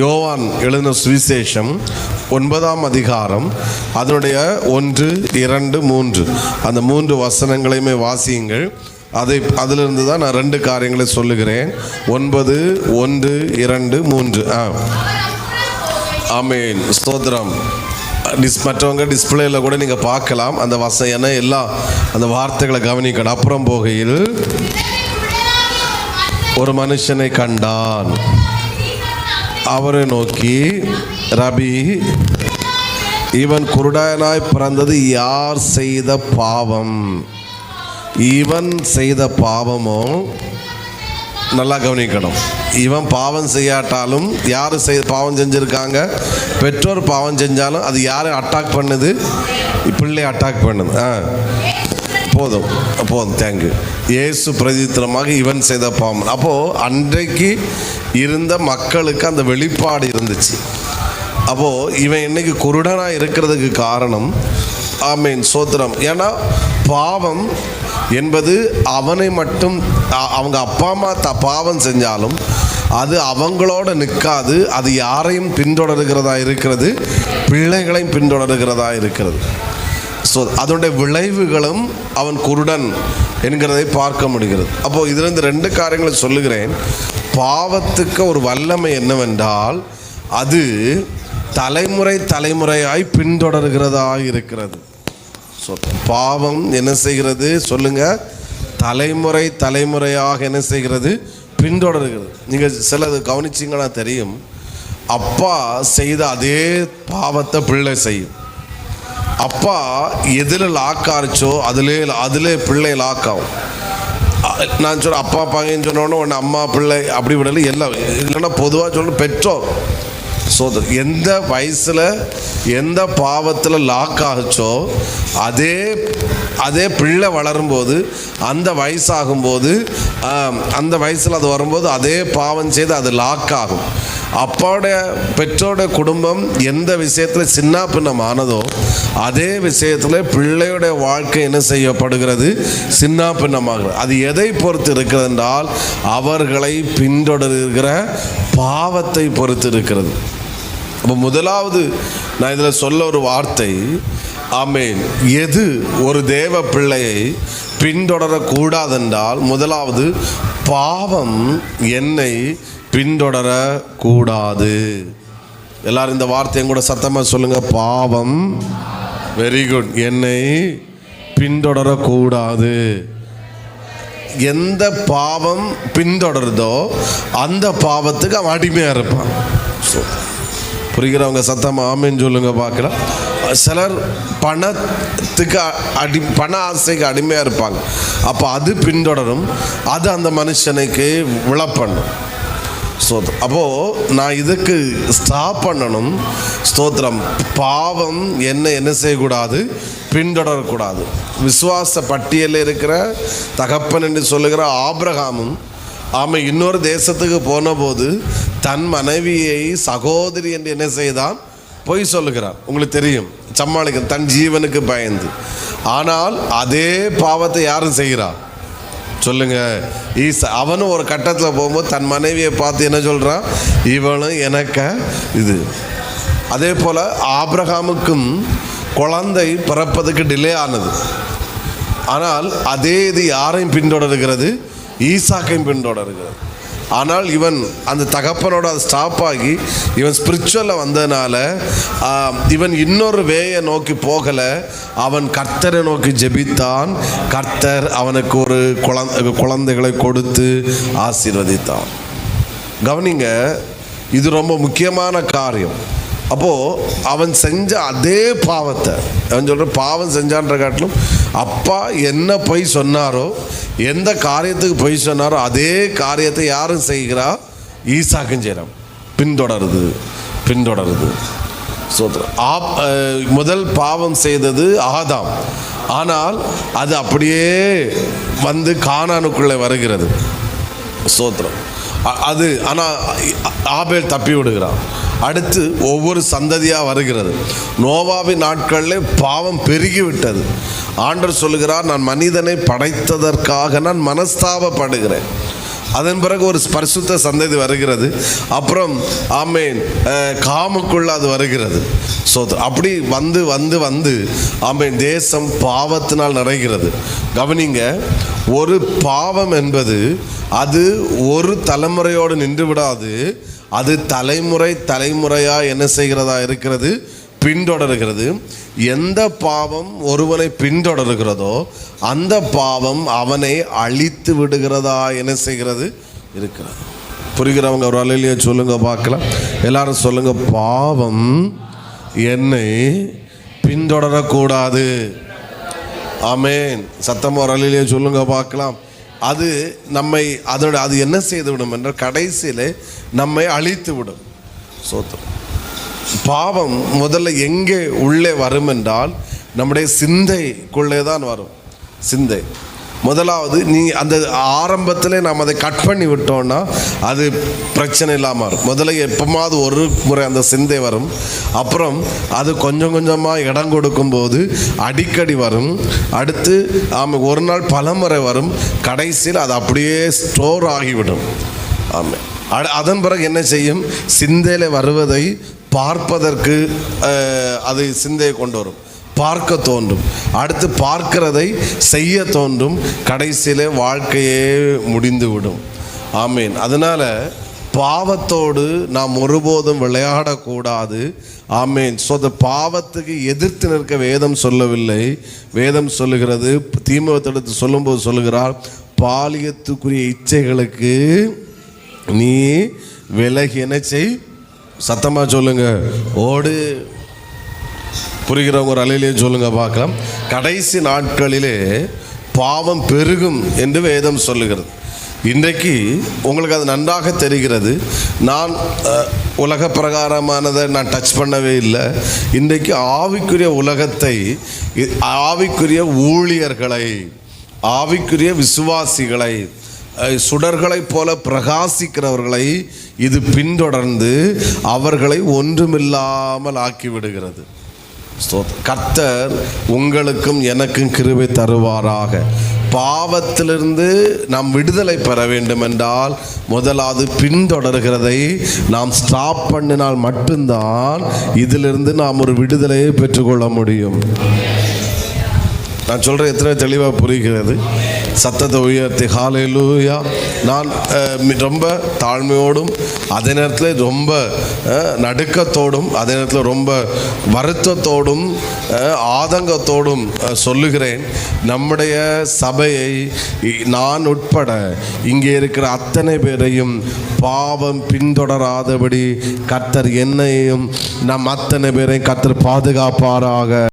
யோவான் எழுதின சுவிசேஷம் ஒன்பதாம் அதிகாரம் அதனுடைய ஒன்று இரண்டு மூன்று. அந்த மூன்று வசனங்களையுமே வாசியுங்கள். அதை அதிலிருந்து தான் நான் ரெண்டு காரியங்களை சொல்லுகிறேன். ஒன்பது ஒன்று இரண்டு மூன்று. ஆ. ஆமேன். ஸ்தோத்திரம். டிஸ் மற்றவங்க டிஸ்பிளேயில் கூட நீங்கள் பார்க்கலாம். அந்த வசம் ஏன்னா எல்லாம் அந்த வார்த்தைகளை கவனிக்கணும். அப்புறம் போகையில் ஒரு மனுஷனை கண்டான். அவரை நோக்கி ரபி இவன் குருடாயனாய் பிறந்தது யார் செய்த பாவம்? இவன் செய்த பாவமோ? நல்லா கவனிக்கணும். இவன் பாவம் செய்யாட்டாலும் யார் செய் பாவம் செஞ்சுருக்காங்க? பெற்றோர் பாவம் செஞ்சாலும் அது யாரை அட்டாக் பண்ணுது? பிள்ளை அட்டாக் பண்ணுது. ஆ. போதும். போதும் தேங்க்யூ இயேசு பிரதித்திரமாக இவன் செய்த பாவம். அப்போது அன்றைக்கு இருந்த மக்களுக்கு அந்த வெளிப்பாடு இருந்துச்சு. அப்போது இவன் இன்னைக்கு குருடனாக இருக்கிறதுக்கு காரணம் ஆமீன் சோத்திரம். ஏன்னா பாவம் என்பது அவனை மட்டும் அவங்க அப்பா அம்மா த பாவம் செஞ்சாலும் அது அவங்களோட நிற்காது அது யாரையும் பின்தொடருகிறதா இருக்கிறது பிள்ளைகளையும் பின்தொடருகிறதா இருக்கிறது. ஸோ அதனுடைய விளைவுகளும் அவன் குருடன் என்கிறதை பார்க்க முடிகிறது. அப்போது இதிலிருந்து ரெண்டு காரியங்களை சொல்லுகிறேன். பாவத்துக்கு ஒரு வல்லமை என்னவென்றால் அது தலைமுறை தலைமுறையாய் பின்தொடர்கிறதாக இருக்கிறது. ஸோ பாவம் என்ன செய்கிறது? சொல்லுங்க. தலைமுறை தலைமுறையாக என்ன செய்கிறது? பின்தொடர்கிறது. நீங்கள் சிலது கவனிச்சிங்கன்னா தெரியும். அப்பா செய்த அதே பாவத்தை பிள்ளை செய்யும். அப்பா எதில் லாக் ஆரிச்சோ அதிலே அதிலே பிள்ளை லாக் ஆகும். நான் சொல்ல அப்பா பையன் சொன்னோன்னே ஒன்று அம்மா பிள்ளை அப்படி விடல எல்லாம் இல்லைன்னா பொதுவாக சொல்லணும் பெற்றோர். ஸோ எந்த வயசில் எந்த பாவத்தில் லாக் ஆகுச்சோ அதே அதே பிள்ளை வளரும்போது அந்த வயசாகும்போது அந்த வயசில் அது வரும்போது அதே பாவம் செய்து அது லாக் ஆகும். அப்பாவுடைய பெற்றோட குடும்பம் எந்த விஷயத்தில் சின்ன பின்னமானதோ அதே விஷயத்தில் பிள்ளையுடைய வாழ்க்கை என்ன செய்யப்படுகிறது? சின்ன பின்னமாகிறது. அது எதை பொறுத்து இருக்கிறது என்றால் அவர்களை பின்தொடர்கிற பாவத்தை பொறுத்து இருக்கிறது. அப்போ முதலாவது நான் இதில் சொல்ல ஒரு வார்த்தை. ஆமேன். எது ஒரு தேவ பிள்ளையை பின்தொடரக்கூடாதென்றால் முதலாவது பாவம் என்னை பின்தொடரக்கூடாது. எல்லாரும் இந்த வார்த்தையும் கூட சத்தமாக சொல்லுங்கள் பாவம் வெரி குட் என்னை பின்தொடரக்கூடாது. எந்த பாவம் பின்தொடருதோ அந்த பாவத்துக்கு அவன் அடிமையாக இருப்பான். So, புரிகிறவங்க சத்தமாக ஆமின்னு சொல்லுங்க பார்க்கலாம். சிலர் பணத்துக்கு அடி பண ஆசைக்கு அடிமையாக இருப்பாங்க. அப்போ அது பின்தொடரும். அது அந்த மனுஷனுக்கு விழப்பண்ணும் ஸ்தோத் அப்போது நான் இதுக்கு ஸ்டாப் பண்ணணும். ஸ்தோத்திரம். பாவம் என்ன என்ன செய்யக்கூடாது? பின்தொடரக்கூடாது. விசுவாச பட்டியலில் இருக்கிற தகப்பன் என்று சொல்லுகிற ஆபிரகாமும் ஆமாம் இன்னொரு தேசத்துக்கு போனபோது தன் மனைவியை சகோதரி என்று என்ன செய்தான்? பொய் சொல்லுகிறான். உங்களுக்கு தெரியும் சமாளிக்க தன் ஜீவனுக்கு பயந்து. ஆனால் அதே பாவத்தை யாரும் செய்கிறான் சொல்லுங்க. ஈச அவனும் ஒரு கட்டத்தில் போகும்போது தன் மனைவியை பார்த்து என்ன சொல்கிறான் இவனும் எனக்கு இது. அதே போல் ஆப்ரஹாமுக்கும் குழந்தை பிறப்பதுக்கு டிலே ஆனது. ஆனால் அதே இது யாரையும் பின்தொடர்கிறது? ஈசாக்கையும் பின்தொடர்கிறது ஆனால் இவன் அந்த தகப்பனோட அது ஸ்டாப் ஆகி இவன் ஸ்பிரிச்சுவலில் வந்ததுனால இவன் இன்னொரு வேயை நோக்கி போகலை. அவன் கர்த்தரை நோக்கி ஜெபித்தான். கர்த்தர் அவனுக்கு ஒரு குழந்தை குழந்தைகளை கொடுத்து ஆசீர்வதித்தான். கவனிங்க இது ரொம்ப முக்கியமான காரியம். அப்போது அவன் செஞ்ச அதே பாவத்தை அவன் சொல்கிற பாவம் செஞ்சான்ற காட்டிலும் அப்பா என்ன பொய் சொன்னாரோ எந்த காரியத்துக்கு பொய் சொன்னாரோ அதே காரியத்தை யாரும் செய்கிறா? ஈசாக்கும் செய்கிறான் பின்தொடருது பின்தொடருது. சோத்ரம் ஆப் முதல் பாவம் செய்தது ஆதாம். ஆனால் அது அப்படியே வந்து காணானுக்குள்ளே வருகிறது. சோத்திரம். அது ஆனால் ஆபேல் தப்பி விடுகிறான். அடுத்து ஒவ்வொரு சந்ததியாக வருகிறது. நோவாவின் நாட்களில் பாவம் பெருகிவிட்டது. ஆண்டர் சொல்லுகிறார் நான் மனிதனை படைத்ததற்காக நான் மனஸ்தாபப்படுகிறேன். அதன் பிறகு ஒரு ஸ்பர்சுத்த சந்ததி வருகிறது. அப்புறம் ஆமேன். அஹ், காமுக்குள்ள அது வருகிறது. ஸோ அப்படி வந்து வந்து வந்து ஆமேன் தேசம் பாவத்தினால் நிறைகிறது. கவனிங்க ஒரு பாவம் என்பது அது ஒரு தலைமுறையோடு நின்று விடாது அது தலைமுறை தலைமுறையாக என்ன செய்கிறதா இருக்கிறது? பின்தொடர்கிறது. எந்த பாவம் ஒருவனை பின்தொடர்கிறதோ அந்த பாவம் அவனை அழித்து விடுகிறதா என்ன செய்கிறது? இருக்கிறது. புரிகிறவங்க ஒரு அலையிலேயே சொல்லுங்க பார்க்கலாம். எல்லாரும் சொல்லுங்க பாவம் என்னை பின்தொடரக்கூடாது. ஆமேன். சத்தம் ஒரு அலையிலேயே சொல்லுங்க பார்க்கலாம். அது நம்மை அதோட அது என்ன செய்து விடும் என்றால் கடைசியில் நம்மை அழித்து விடும் சோத்திரம் பாவம் முதல்ல எங்கே உள்ளே வரும் என்றால் நம்முடைய சிந்தைக்குள்ளே தான் வரும். சிந்தை. முதலாவது நீ அந்த ஆரம்பத்தில் நாம் அதை கட் பண்ணி விட்டோம்னா அது பிரச்சனை இல்லாமல் இருக்கும் முதல்ல எப்போமாவது ஒரு முறை அந்த சிந்தை வரும். அப்புறம் அது கொஞ்சம் கொஞ்சமாக இடம் கொடுக்கும்போது அடிக்கடி வரும். அடுத்து ஆமாம் ஒரு நாள் பல முறை வரும். கடைசியில் அது அப்படியே ஸ்டோர் ஆகிவிடும். ஆமாம் அட- அதன் பிறகு என்ன செய்யும்? சிந்தையில் வருவதை பார்ப்பதற்கு அது சிந்தையை கொண்டு வரும். பார்க்க தோன்றும். அடுத்து பார்க்கிறதை செய்ய தோன்றும். கடைசியில் வாழ்க்கையே முடிந்துவிடும். ஆமீன். அதனால் பாவத்தோடு நாம் ஒருபோதும் விளையாடக்கூடாது. ஆமீன். ஸோ அந்த பாவத்துக்கு எதிர்த்து நிற்க வேதம் சொல்லவில்லை. வேதம் சொல்லுகிறது தீமகத்தெடுத்து சொல்லும்போது சொல்லுகிறார் பாலியத்துக்குரிய இச்சைகளுக்கு நீ விலகி என்ன செய். சத்தமாக சொல்லுங்க. ஓடு. புரிகிறவங்க ஒரு அலையிலேயே சொல்லுங்க பார்க்கலாம். கடைசி நாட்களிலே பாவம் பெருகும் என்று வேதம் சொல்லுகிறது. இன்றைக்கு உங்களுக்கு அது நன்றாக தெரிகிறது. நான் உலக பிரகாரமானதை நான் டச் பண்ணவே இல்லை. இன்றைக்கு ஆவிக்குரிய உலகத்தை ஆவிக்குரிய ஊழியர்களை ஆவிக்குரிய விசுவாசிகளை சுடர்களைப் போல பிரகாசிக்கிறவர்களை இது பின்தொடர்ந்து அவர்களை ஒன்றுமில்லாமல் ஆக்கிவிடுகிறது. கர்த்தர் உங்களுக்கும் எனக்கும் கிருபை தருவாராக. பாவத்திலிருந்து நாம் விடுதலை பெற வேண்டும் என்றால் முதலாவது பின்தொடர்கிறதை நாம் ஸ்டாப் பண்ணினால் மட்டும்தான் இதிலிருந்து நாம் ஒரு விடுதலையை பெற்றுக்கொள்ள முடியும். நான் சொல்கிறேன் எத்தனை தெளிவாக புரிகிறது. சத்தத்தை உயர்த்தி ஹாலேலூயா நான் ரொம்ப தாழ்மையோடும் அதே நேரத்தில் ரொம்ப நடுக்கத்தோடும் அதே நேரத்தில் ரொம்ப வருத்தத்தோடும் ஆதங்கத்தோடும் சொல்லுகிறேன். நம்முடைய சபையை நான் உட்பட இங்கே இருக்கிற அத்தனை பேரையும் பாவம் பின்தொடராதபடி கர்த்தர் என்னையும் நம் அத்தனை பேரையும் கர்த்தர் பாதுகாப்பாராக